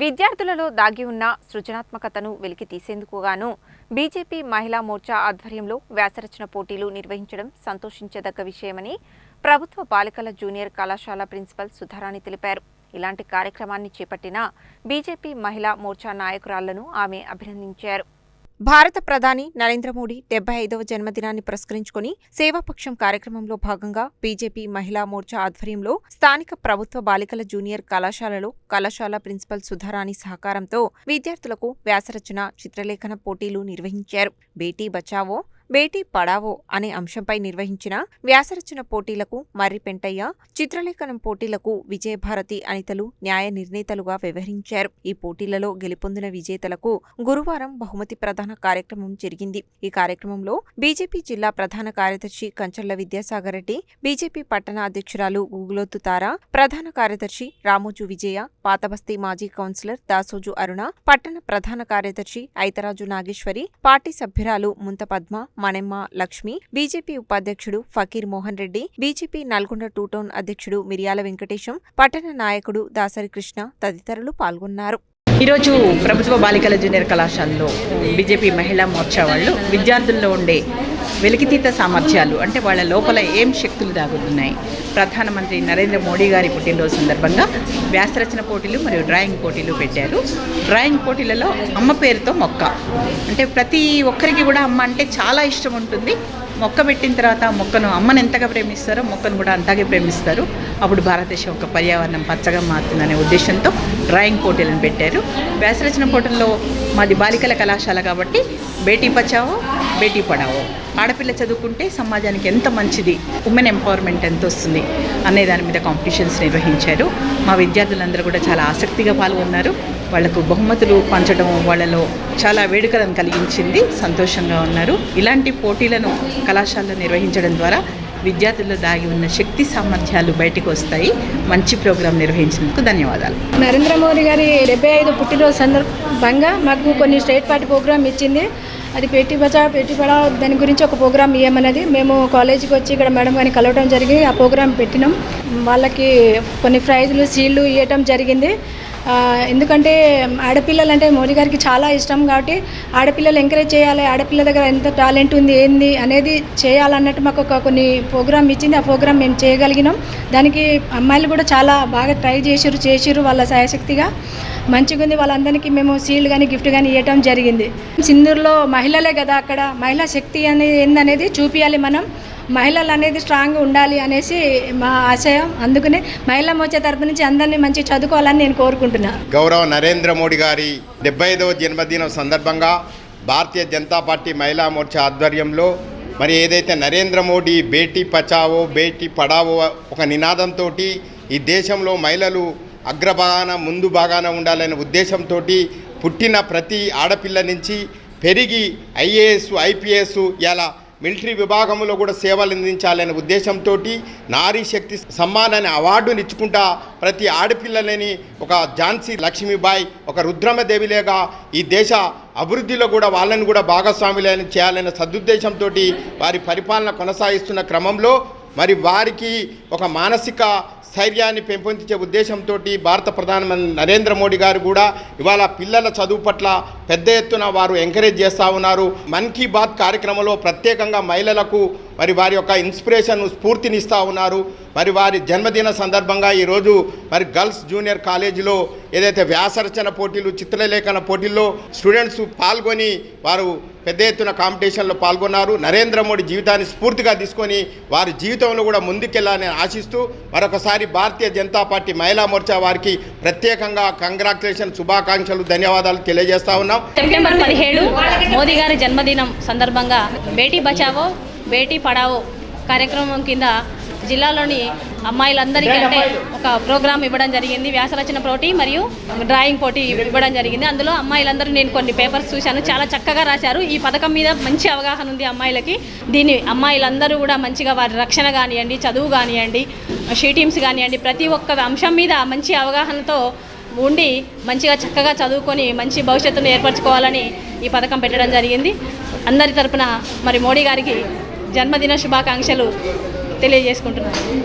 విద్యార్థులలో దాగి ఉన్న సృజనాత్మకతను వెలికి తీసేందుకుగాను బీజేపీ మహిళా మోర్చా ఆధ్వర్యంలో వ్యాసరచన పోటీలు నిర్వహించడం సంతోషించదగ్గ విషయమని ప్రభుత్వ బాలికల జూనియర్ కళాశాల ప్రిన్సిపల్ సుధారాణి తెలిపారు. ఇలాంటి కార్యక్రమాన్ని చేపట్టిన బీజేపీ మహిళా మోర్చా నాయకురాళ్ళను ఆమె అభినందించారు. భారత ప్రధాని నరేంద్ర మోడీ డెబ్బై ఐదవ జన్మదినాన్ని పురస్కరించుకుని సేవాపక్షం కార్యక్రమంలో భాగంగా బీజేపీ మహిళా మోర్చా ఆధ్వర్యంలో స్థానిక ప్రభుత్వ బాలికల జూనియర్ కళాశాలలో కళాశాల ప్రిన్సిపల్ సుధారాణి సహకారంతో విద్యార్థులకు వ్యాసరచన చిత్రలేఖన పోటీలు నిర్వహించారు. బేటీ బచావో బేటీ పడావో అనే అంశంపై నిర్వహించిన వ్యాసరచన పోటీలకు మర్రి పెంటయ్య చిత్రలేఖనం పోటీలకు విజయభారతి అనితలు న్యాయ నిర్ణేతలుగా వ్యవహరించారు. ఈ పోటీలలో గెలుపొందిన విజేతలకు గురువారం బహుమతి ప్రధాన కార్యక్రమం జరిగింది. ఈ కార్యక్రమంలో బీజేపీ జిల్లా ప్రధాన కార్యదర్శి కంచర్ల విద్యాసాగర్ రెడ్డి బీజేపీ పట్టణ అధ్యక్షురాలు గూగులోతు తారా ప్రధాన కార్యదర్శి రామోజు విజయ పాతబస్తీ మాజీ కౌన్సిలర్ దాసోజు అరుణ పట్టణ ప్రధాన కార్యదర్శి ఐతరాజు నాగేశ్వరి పార్టీ సభ్యురాలు ముంత పద్మ మణెమ్మ లక్ష్మి బీజేపీ ఉపాధ్యక్షుడు Fakir Mohan Reddy BJP Nalgonda two town అధ్యక్షుడు మిరియాల వెంకటేశం పట్టణ నాయకుడు దాసరి కృష్ణ తదితరులు పాల్గొన్నారు. ఈరోజు ప్రభుత్వ బాలికల జూనియర్ కళాశాలలో బీజేపీ మహిళా మోర్చా వాళ్ళు విద్యార్థుల్లో ఉండే వెలికితీత సామర్థ్యాలు అంటే వాళ్ళ లోపల ఏం శక్తులు దాగుతున్నాయి? ప్రధానమంత్రి నరేంద్ర మోడీ గారి పుట్టినరోజు సందర్భంగా వ్యాసరచన పోటీలు మరియు డ్రాయింగ్ పోటీలు పెట్టారు. డ్రాయింగ్ పోటీలలో అమ్మ పేరుతో మొక్క. అంటే ప్రతి ఒక్కరికి కూడా అమ్మ అంటే చాలా ఇష్టం ఉంటుంది. మొక్క పెట్టిన తర్వాత మొక్కను అమ్మను ఎంతగా ప్రేమిస్తారో మొక్కను కూడా అంతగా ప్రేమిస్తారు. అప్పుడు భారతదేశం ఒక పర్యావరణం పచ్చగా మారుతుందనే ఉద్దేశంతో డ్రాయింగ్ పోటీలను పెట్టారు. వ్యాసరచన పోటీల్లో మాది బాలికల కళాశాల కాబట్టి బేటీ బచావో బేటీ పడావో. ఆడపిల్ల చదువుకుంటే సమాజానికి ఎంత మంచిది? ఉమెన్ ఎంపవర్మెంట్ ఎంత వస్తుంది అనే దాని మీద కాంపిటీషన్స్ నిర్వహించారు. మా విద్యార్థులందరూ కూడా చాలా ఆసక్తిగా పాల్గొన్నారు. వాళ్ళకు బహుమతులు పంచడం వాళ్ళలో చాలా వేడుకలను కలిగించింది. సంతోషంగా ఉన్నారు. ఇలాంటి పోటీలను కళాశాలలో నిర్వహించడం ద్వారా విద్యార్థుల్లో దాగి ఉన్న శక్తి సామర్థ్యాలు బయటకు వస్తాయి. మంచి ప్రోగ్రాం నిర్వహించినందుకు ధన్యవాదాలు. నరేంద్ర మోదీ గారి డెబ్బై ఐదు పుట్టినరోజు సందర్భంగా మాకు కొన్ని స్టేట్ పార్టీ ప్రోగ్రాం ఇచ్చింది. అది పేటీ బచావ్ పేటీ పడావ్ దాని గురించి ఒక ప్రోగ్రామ్ ఇవ్వమన్నది మేము కాలేజీకి వచ్చి ఇక్కడ మేడం గారిని కలవడం జరిగి ఆ ప్రోగ్రామ్ పెట్టినాం. వాళ్ళకి కొన్ని ప్రైజులు సీళ్ళు ఇవ్వటం జరిగింది. ఎందుకంటే ఆడపిల్లలు అంటే మోదీ గారికి చాలా ఇష్టం కాబట్టి ఆడపిల్లలు ఎంకరేజ్ చేయాలి ఆడపిల్ల దగ్గర ఎంత టాలెంట్ ఉంది ఏంది అనేది చేయాలన్నట్టు మాకు ఒక కొన్ని ప్రోగ్రామ్ ఇచ్చింది. ఆ ప్రోగ్రామ్ మేము చేయగలిగినాం. దానికి అమ్మాయిలు కూడా చాలా బాగా ట్రై చేసిర్రు చేసిర్రు వాళ్ళ సాయశక్తిగా. మంచిగా ఉంది. వాళ్ళందరికీ మేము సీల్డ్ కానీ గిఫ్ట్ కానీ ఇవ్వటం జరిగింది. సింధూరులో మహిళలే కదా అక్కడ. మహిళా శక్తి అనేది ఏందనేది చూపించాలి మనం. మహిళలు అనేది స్ట్రాంగ్ ఉండాలి అనేసి మా ఆశయం. అందుకనే మహిళా మోర్చా తరపు నుంచి అందరినీ మంచి చదువుకోవాలని నేను కోరుకుంటున్నాను గౌరవ నరేంద్ర మోడీ గారి డెబ్బై ఐదవ జన్మదినం సందర్భంగా భారతీయ జనతా పార్టీ మహిళా మోర్చా ఆధ్వర్యంలో మరి ఏదైతే నరేంద్ర మోడీ బేటీ పచావో బేటీ పడావో ఒక నినాదంతో ఈ దేశంలో మహిళలు అగ్రభాగాన ముందు భాగాన ఉండాలనే ఉద్దేశంతో పుట్టిన ప్రతి ఆడపిల్ల నుంచి పెరిగి ఐఏఎస్ ఐపీఎస్ ఇలా మిలిటరీ విభాగంలో కూడా సేవలు అందించాలనే ఉద్దేశంతో నారీ శక్తి సమ్మాన్ అనే అవార్డుని ఇచ్చుకుంటా ప్రతి ఆడపిల్లలని ఒక ఝాన్సీ లక్ష్మీబాయి ఒక రుద్రమదేవిలేగా ఈ దేశ అభివృద్ధిలో కూడా వాళ్ళని కూడా భాగస్వాములని చేయాలనే సదుద్దేశంతో వారి పరిపాలన కొనసాగిస్తున్న క్రమంలో మరి వారికి ఒక మానసిక స్థైర్యాన్ని పెంపొందించే ఉద్దేశంతో భారత ప్రధానమంత్రి నరేంద్ర మోడీ గారు కూడా ఇవాళ పిల్లల చదువు పట్ల పెద్ద ఎత్తున వారు ఎంకరేజ్ చేస్తూ ఉన్నారు. మన్ కీ బాత్ కార్యక్రమంలో ప్రత్యేకంగా మహిళలకు మరి వారి యొక్క ఇన్స్పిరేషన్ స్ఫూర్తినిస్తూ ఉన్నారు. మరి వారి జన్మదిన సందర్భంగా ఈరోజు మరి గర్ల్స్ జూనియర్ కాలేజీలో ఏదైతే వ్యాసరచన పోటీలు చిత్రలేఖన పోటీల్లో స్టూడెంట్స్ పాల్గొని వారు పెద్ద ఎత్తున కాంపిటీషన్లో పాల్గొన్నారు. నరేంద్ర మోడీ జీవితాన్ని స్ఫూర్తిగా తీసుకొని వారి జీవితంలో కూడా ముందుకెళ్ళాలని ఆశిస్తూ మరొకసారి భారతీయ జనతా పార్టీ మహిళా మోర్చా వారికి ప్రత్యేకంగా కంగ్రాచులేషన్ శుభాకాంక్షలు ధన్యవాదాలు తెలియజేస్తా ఉన్నాం. సెప్టెంబర్ పదిహేడు మోదీ గారి జన్మదినం సందర్భంగా బేటీ బచావో బేటీ పడావో కార్యక్రమం కింద జిల్లాలోని అమ్మాయిలందరికీ అంటే ఒక ప్రోగ్రామ్ ఇవ్వడం జరిగింది. వ్యాసరచన పోటీ మరియు డ్రాయింగ్ పోటీ ఇవ్వడం జరిగింది. అందులో అమ్మాయిలందరూ నేను కొన్ని పేపర్స్ చూశాను. చాలా చక్కగా రాశారు. ఈ పథకం మీద మంచి అవగాహన ఉంది అమ్మాయిలకి. దీన్ని అమ్మాయిలందరూ కూడా మంచిగా వారి రక్షణ కానివ్వండి చదువు కానివ్వండి షీ టీమ్స్ కానివ్వండి ప్రతి ఒక్క అంశం మీద మంచి అవగాహనతో ఉండి మంచిగా చక్కగా చదువుకొని మంచి భవిష్యత్తును ఏర్పరచుకోవాలని ఈ పథకం పెట్టడం జరిగింది. అందరి తరపున మరి మోడీ గారికి జన్మదిన శుభాకాంక్షలు తెలియజేసుకుంటున్నాను.